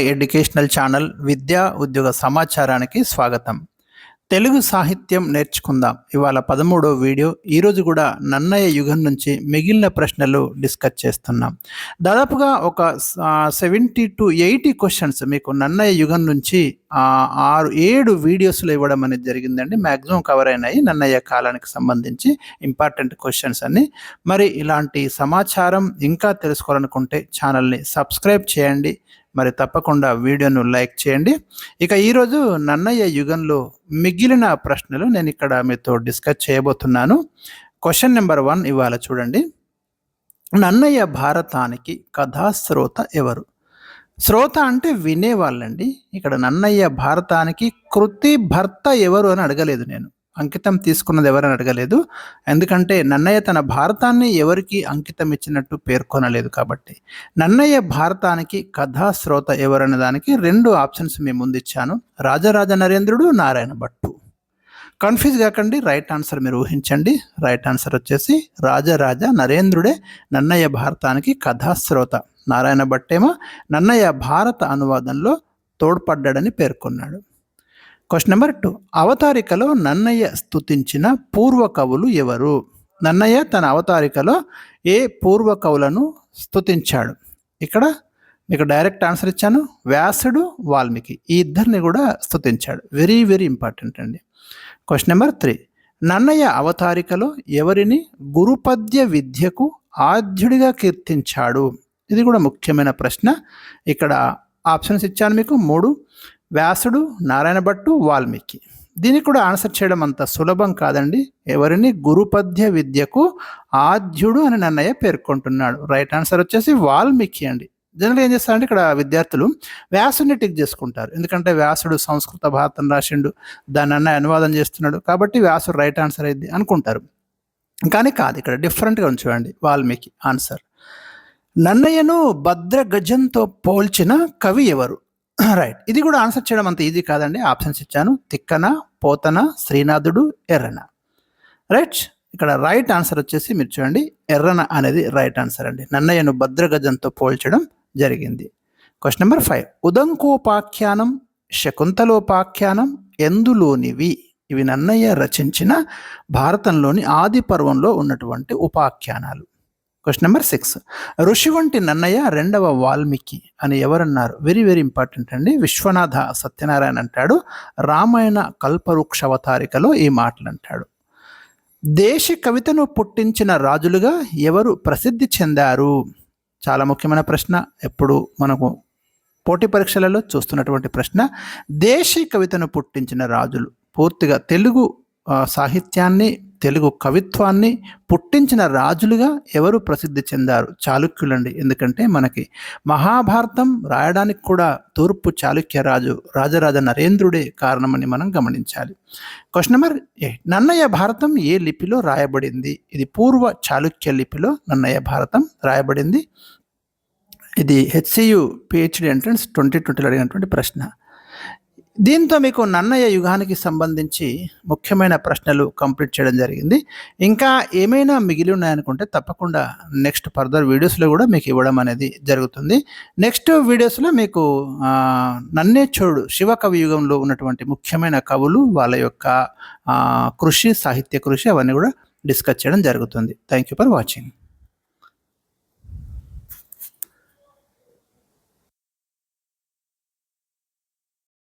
Educational channel విద్యా ఉద్యోగ సమాచారానికి స్వాగతం. తెలుగు సాహిత్యం నేర్చుకుందాం. ఇవాళ పదమూడో వీడియో. ఈరోజు కూడా నన్నయ్య యుగం నుంచి మిగిలిన ప్రశ్నలు డిస్కస్ చేస్తున్నాం. దాదాపుగా ఒక సెవెంటీ టు ఎయిటీ క్వశ్చన్స్ మీకు నన్నయ్య యుగం నుంచి ఆరు ఏడు వీడియోస్లో ఇవ్వడం అనేది జరిగిందండి. మ్యాక్సిమం కవర్ అయినాయి నన్నయ్య కాలానికి సంబంధించి ఇంపార్టెంట్ క్వశ్చన్స్ అన్ని. మరి ఇలాంటి సమాచారం ఇంకా తెలుసుకోవాలనుకుంటే ఛానల్ని సబ్స్క్రైబ్ చేయండి. మరి తప్పకుండా వీడియోను లైక్ చేయండి. ఇక ఈరోజు నన్నయ్య యుగంలో మిగిలిన ప్రశ్నలు నేను ఇక్కడ మీతో డిస్కస్ చేయబోతున్నాను. క్వశ్చన్ నెంబర్ వన్ ఇవాళ చూడండి. నన్నయ్య భారతానికి కథాశ్రోత ఎవరు? శ్రోత అంటే వినేవాళ్ళండి. ఇక్కడ నన్నయ్య భారతానికి కృతి భర్త ఎవరు అని అడగలేదు నేను. అంకితం తీసుకున్నది ఎవరని అడగలేదు. ఎందుకంటే నన్నయ్య తన భారతాన్ని ఎవరికి అంకితం ఇచ్చినట్టు పేర్కొనలేదు కాబట్టి. నన్నయ్య భారతానికి కథాశ్రోత ఎవరనే దానికి రెండు ఆప్షన్స్ మేము ముందు ఇచ్చాను. రాజరాజ నరేంద్రుడు నారాయణ భట్టు. కన్ఫ్యూజ్ కాకండి రైట్ ఆన్సర్ మీరు ఊహించండి. రైట్ ఆన్సర్ వచ్చేసి రాజరాజ నరేంద్రుడే నన్నయ్య భారతానికి కథాశ్రోత. నారాయణ భట్టేమో నన్నయ్య భారత అనువాదంలో తోడ్పడ్డాడని పేర్కొన్నాడు. Question number two. అవతారికలో నన్నయ్య స్తుతించిన పూర్వ కవులు ఎవరు? నన్నయ్య తన అవతారికలో ఏ పూర్వ కవులను ఇక్కడ మీకు డైరెక్ట్ ఆన్సర్ ఇచ్చాను. వ్యాసుడు వాల్మీకి. ఈ ఇద్దరిని కూడా స్తుతించాడు. వెరీ వెరీ ఇంపార్టెంట్ అండి. Question number three. నన్నయ్య అవతారికలో ఎవరిని గురుపద్య విద్యకు ఆద్యుడిగా కీర్తించాడు? ఇది కూడా ముఖ్యమైన ప్రశ్న. ఇక్కడ ఆప్షన్స్ ఇచ్చాను మీకు. మూడు. వ్యాసుడు నారాయణ భట్టు వాల్మీకి. దీనికి కూడా ఆన్సర్ చేయడం అంత సులభం కాదండి. ఎవరిని గురుపద్య విద్యకు ఆద్యుడు అని నన్నయ్య పేర్కొంటున్నాడు. రైట్ ఆన్సర్ వచ్చేసి వాల్మీకి అండి. జనరల్ ఏం చేస్తారంటే ఇక్కడ విద్యార్థులు వ్యాసుని టిక్ చేసుకుంటారు. ఎందుకంటే వ్యాసుడు సంస్కృత భారతం రాసిండు దాన్ని అన్నయ్య అనువాదం చేస్తున్నాడు కాబట్టి వ్యాసుడు రైట్ ఆన్సర్ అయింది అనుకుంటారు. కానీ కాదు ఇక్కడ డిఫరెంట్గా ఉంచండి వాల్మీకి ఆన్సర్. నన్నయ్యను భద్ర గజంతో పోల్చిన కవి ఎవరు? రైట్ ఇది కూడా ఆన్సర్ చేయడం అంత ఈజీ కాదండి. ఆప్షన్స్ ఇచ్చాను. తిక్కన పోతన శ్రీనాథుడు ఎర్రన. రైట్ ఇక్కడ రైట్ ఆన్సర్ వచ్చేసి మీరు చూడండి. ఎర్రన అనేది రైట్ ఆన్సర్ అండి. నన్నయ్యను భద్రగజంతో పోల్చడం జరిగింది. క్వశ్చన్ నెంబర్ ఫైవ్ ఉదంకోపాఖ్యానం శకుంతలోపాఖ్యానం ఎందులోనివి? ఇవి నన్నయ్య రచించిన భారతంలోని ఆది పర్వంలో ఉన్నటువంటి ఉపాఖ్యానాలు. క్వశ్చన్ నెంబర్ సిక్స్ ఋషి వంటి నన్నయ్య రెండవ వాల్మీకి అని ఎవరన్నారు? వెరీ వెరీ ఇంపార్టెంట్ అండి. విశ్వనాథ సత్యనారాయణ అంటాడు. రామాయణ కల్పవృక్ష అవతారికలో ఈ మాటలు అంటాడు దేశ కవితను పుట్టించిన రాజులుగా ఎవరు ప్రసిద్ధి చెందారు? చాలా ముఖ్యమైన ప్రశ్న. ఎప్పుడు మనకు పోటీ పరీక్షలలో చూస్తున్నటువంటి ప్రశ్న. దేశీ కవితను పుట్టించిన రాజులు. పూర్తిగా తెలుగు సాహిత్యాన్ని తెలుగు కవిత్వాన్ని పుట్టించిన రాజులుగా ఎవరు ప్రసిద్ధి చెందారు? చాళుక్యులండి. ఎందుకంటే మనకి మహాభారతం రాయడానికి కూడా తూర్పు చాళుక్య రాజు రాజరాజ నరేంద్రుడే కారణమని మనం గమనించాలి. క్వశ్చన్ నెంబర్ ఎయిట్ నన్నయ్య భారతం ఏ లిపిలో రాయబడింది? ఇది పూర్వ చాళుక్య లిపిలో నన్నయ్య భారతం రాయబడింది. ఇది హెచ్సియు పిహెచ్డి ఎంట్రన్స్ ట్వంటీ ట్వంటీలో అడిగినటువంటి ప్రశ్న. దీంతో మీకు నన్నయ్య యుగానికి సంబంధించి ముఖ్యమైన ప్రశ్నలు కంప్లీట్ చేయడం జరిగింది. ఇంకా ఏమైనా మిగిలి ఉన్నాయనుకుంటే తప్పకుండా నెక్స్ట్ ఫర్దర్ వీడియోస్లో కూడా మీకు ఇవ్వడం అనేది జరుగుతుంది. నెక్స్ట్ వీడియోస్లో మీకు ఆ, శివ శివకవి యుగంలో ఉన్నటువంటి ముఖ్యమైన కవులు వాళ్ళ యొక్క కృషి సాహిత్య కృషి అవన్నీ కూడా డిస్కస్ చేయడం జరుగుతుంది. Thank you for watching.